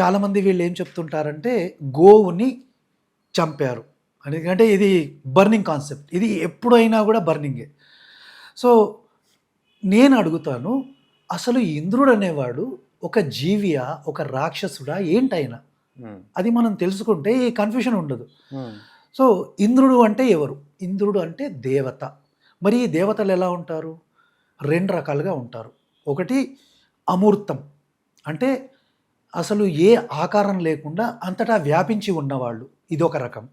చాలామంది వీళ్ళు ఏం చెప్తుంటారంటే గోవుని చంపారు. ఎందుకంటే ఇది బర్నింగ్ కాన్సెప్ట్. ఇది ఎప్పుడైనా కూడా బర్నింగే. సో నేను అడుగుతాను అసలు ఇంద్రుడు అనేవాడు ఒక జీవియా ఒక రాక్షసుడా ఏంటైనా? అది మనం తెలుసుకుంటే ఈ కన్ఫ్యూషన్ ఉండదు. సో ఇంద్రుడు అంటే ఎవరు? ఇంద్రుడు అంటే దేవత. మరి ఈ దేవతలు ఎలా ఉంటారు? రెండు రకాలుగా ఉంటారు. ఒకటి అమూర్తం. అంటే అసలు ఏ ఆకారం లేకుండా అంతటా వ్యాపించి ఉన్నవాళ్ళు. ఇదొక రకం.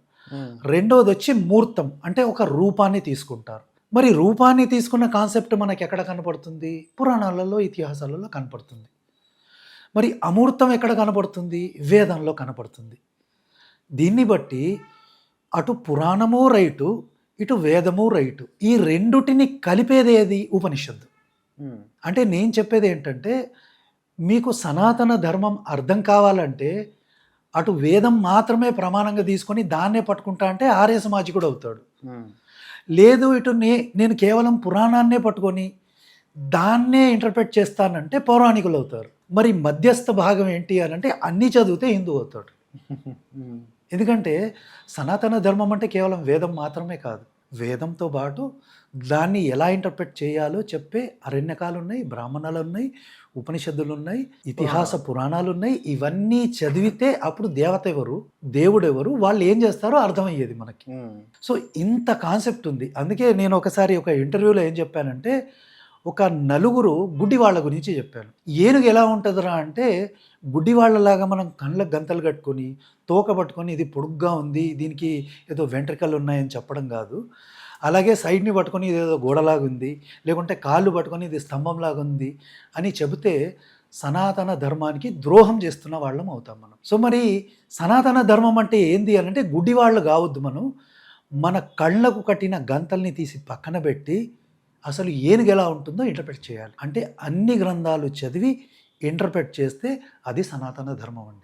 రెండోది వచ్చి మూర్తం అంటే ఒక రూపాన్ని తీసుకుంటారు. మరి రూపాన్ని తీసుకున్న కాన్సెప్ట్ మనకి ఎక్కడ కనపడుతుంది? పురాణాలలో ఇతిహాసాలలో కనపడుతుంది. మరి అమూర్తం ఎక్కడ కనపడుతుంది? వేదంలో కనపడుతుంది. దీన్ని బట్టి అటు పురాణము రైటు ఇటు వేదము రైటు. ఈ రెండుటిని కలిపేదేది ఉపనిషత్తు. ఉమ్, అంటే నేను చెప్పేది ఏంటంటే మీకు సనాతన ధర్మం అర్థం కావాలంటే అటు వేదం మాత్రమే ప్రమాణంగా తీసుకొని దాన్నే పట్టుకుంటా అంటే ఆర్య సమాజికుడు అవుతాడు. లేదు ఇటు నే నేను కేవలం పురాణాన్నే పట్టుకొని దాన్నే ఇంటర్ప్రెట్ చేస్తానంటే పౌరాణికులు అవుతారు. మరి మధ్యస్థ భాగం ఏంటి అని అంటే అన్నీ చదివితే హిందూ అవుతాడు. ఎందుకంటే సనాతన ధర్మం అంటే కేవలం వేదం మాత్రమే కాదు. వేదంతో పాటు దాన్ని ఎలా ఇంటర్ప్రెట్ చేయాలో చెప్పే అరణ్యకాలు ఉన్నాయి బ్రాహ్మణాలు ఉన్నాయి ఉపనిషత్తులు ఉన్నాయి ఇతిహాస పురాణాలు ఉన్నాయి ఇవన్నీ చదివితే అప్పుడు దేవత ఎవరు దేవుడు ఎవరు వాళ్ళు ఏం చేస్తారో అర్థమయ్యేది మనకి. సో ఇంత కాన్సెప్ట్ ఉంది. అందుకే నేను ఒకసారి ఒక ఇంటర్వ్యూలో ఏం చెప్పానంటే ఒక నలుగురు గుడ్డి వాళ్ళ గురించి చెప్పాను ఏనుగు ఎలా ఉంటుందిరా అంటే గుడ్డివాళ్ళలాగా మనం కళ్ళకు గంతలు కట్టుకొని తోక పట్టుకొని ఇది పొడుగ్గా ఉంది దీనికి ఏదో వెంట్రికలు ఉన్నాయని చెప్పడం కాదు. అలాగే సైడ్ని పట్టుకొని ఇది ఏదో గోడలాగా ఉంది లేకుంటే కాళ్ళు పట్టుకొని ఇది స్తంభంలాగా ఉంది అని చెబితే సనాతన ధర్మానికి ద్రోహం చేస్తున్న వాళ్ళం అవుతాం మనం. సో మరి సనాతన ధర్మం అంటే ఏంది అని అంటే గుడ్డి వాళ్ళు కావద్దు మనం. మన కళ్ళకు కట్టిన గంతల్ని తీసి పక్కన పెట్టి అసలు ఏనుగు ఎలా ఉంటుందో ఇంటర్ప్రెట్ చేయాలి. అంటే అన్ని గ్రంథాలు చదివి ఇంటర్ప్రెట్ చేస్తే అది సనాతన ధర్మం అండి.